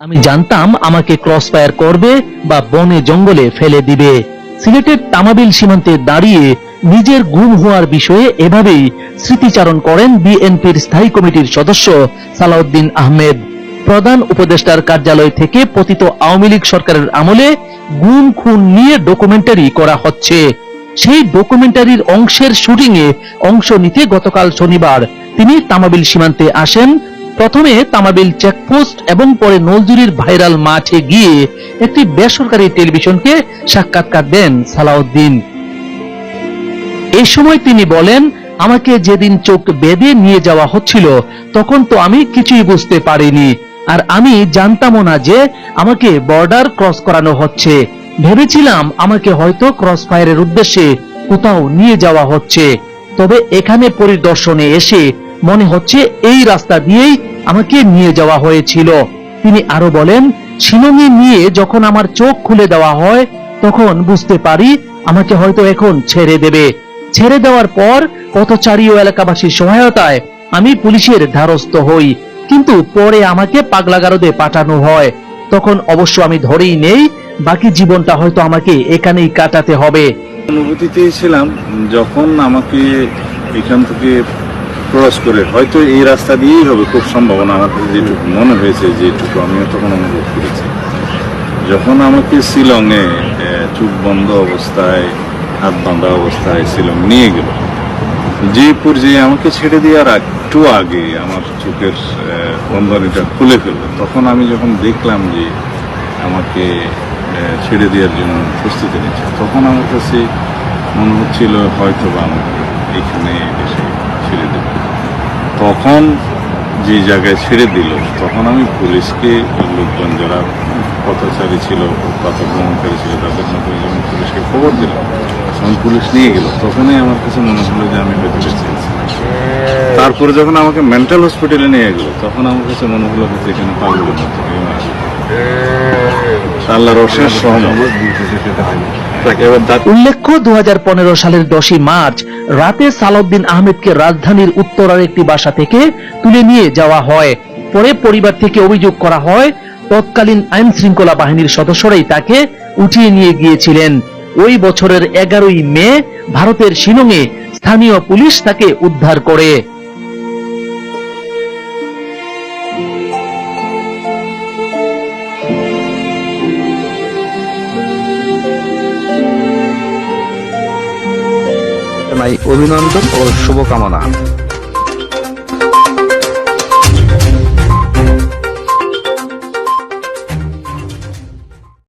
আমি জানতাম আমাকে ক্রস ফায়ার করবে বা বনে জঙ্গলে ফেলে দিবে। সিলেটের তামাবিল সীমান্তে দাঁড়িয়ে নিজের গুম হওয়ার বিষয়ে এভাবেই স্মৃতিচারণ করেন বিএনপির স্থায়ী কমিটির সদস্য সালাউদ্দিন আহমেদ। প্রধান উপদেষ্টার কার্যালয় থেকে পতিত আওয়ামী লীগ সরকারের আমলে গুম, খুন নিয়ে ডকুমেন্টারি করা হচ্ছে। সেই ডকুমেন্টারির অংশের শুটিং এ অংশ নিতে গতকাল শনিবার তিনি তামাবিল সীমান্তে আসেন প্রথমে তামাবিল চেকপোস্ট এবং পরে নলজুরির ভাইরাল মাঠে গিয়ে একটি বেসরকারি টেলিভিশনকে সাক্ষাৎকার দেন সালাউদ্দিন। এই সময় তিনি বলেন, আমাকে যেদিন চোখ বেঁধে নিয়ে যাওয়া হচ্ছিল, তখন তো আমি কিছুই বুঝতে পারিনি। আর আমি জানতামও না যে আমাকে বর্ডার ক্রস করানো হচ্ছে। ভেবেছিলাম আমাকে হয়তো ক্রস ফায়ারের উদ্দেশ্যে কোথাও নিয়ে যাওয়া হচ্ছে। তবে এখানে পরিদর্শনে এসে মনে হচ্ছে এই রাস্তা দিয়েই আমাকে নিয়ে যাওয়া হয়েছিল। তিনি আরও বলেন, শিলংয়ে নিয়ে যখন আমার চোখ খুলে দেওয়া হয়, তখন বুঝতে পারি আমাকে হয়তো এখন ছেড়ে দেবে। ছেড়ে দেওয়ার পর পথচারী ও এলাকাবাসীর সহায়তায় আমি পুলিশের ধারস্থ হই। কিন্তু পরে আমাকে পাগলাগারদে পাঠানো হয়। তখন অবশ্য আমি ধরেই নেই, বাকি জীবনটা হয়তো আমাকে এখানেই কাটাতে হবে। অনুভূতিতে ছিলাম, যখন আমাকে এখান থেকে ক্রস করে, হয়তো এই রাস্তা দিয়েই হবে খুব সম্ভাবনা আমার কাছে যেটুকু মনে হয়েছে, যেটুকু আমিও তখন অনুভব করেছি। যখন আমাকে শিলংয়ে চোখ বন্ধ অবস্থায়, হাত বাঁধা অবস্থায় শিলং নিয়ে গেল, যে পর্যায়ে আমাকে ছেড়ে দেওয়ার একটু আগে আমার চোখের বন্ধনীটা খুলে ফেলল, তখন আমি যখন দেখলাম যে আমাকে ছেড়ে দেওয়ার জন্য প্রস্তুতি নিচ্ছে, তখন আমার কাছে মনে হচ্ছিল হয়তো বা আমাকে এখানে তখন যে জায়গায় ছেড়ে দিল, তখন আমি পুলিশকে লোকজন যারা পথচারী ছিল পথ ভ্রমণকারী ছিল, তাদের মাধ্যমে যখন পুলিশকে খবর দিলাম, তখন পুলিশ নিয়ে গেল। তখনই আমার কাছে মনে হলো যে আমি হয়তো বেঁচে তারপরে যখন আমাকে মেন্টাল হসপিটালে নিয়ে গেল, তখন আমার কাছে মনে হলো হয়তো এখানে পাগলের মতো। আল্লাহর অশেষ সহমত উল্লেখ্য দু সালের দশই মার্চ রাতে সালাউদ্দিন আহমেদকে রাজধানীর উত্তরার একটি বাসা থেকে তুলে নিয়ে যাওয়া হয়। পরে পরিবার থেকে অভিযোগ করা হয়, তৎকালীন আইন শৃঙ্খলা বাহিনীর সদস্যরাই তাকে উঠিয়ে নিয়ে গিয়েছিলেন। ওই বছরের এগারোই মে ভারতের শিলংয়ে স্থানীয় পুলিশ তাকে উদ্ধার করে। জানাই অভিনন্দন ও শুভকামনা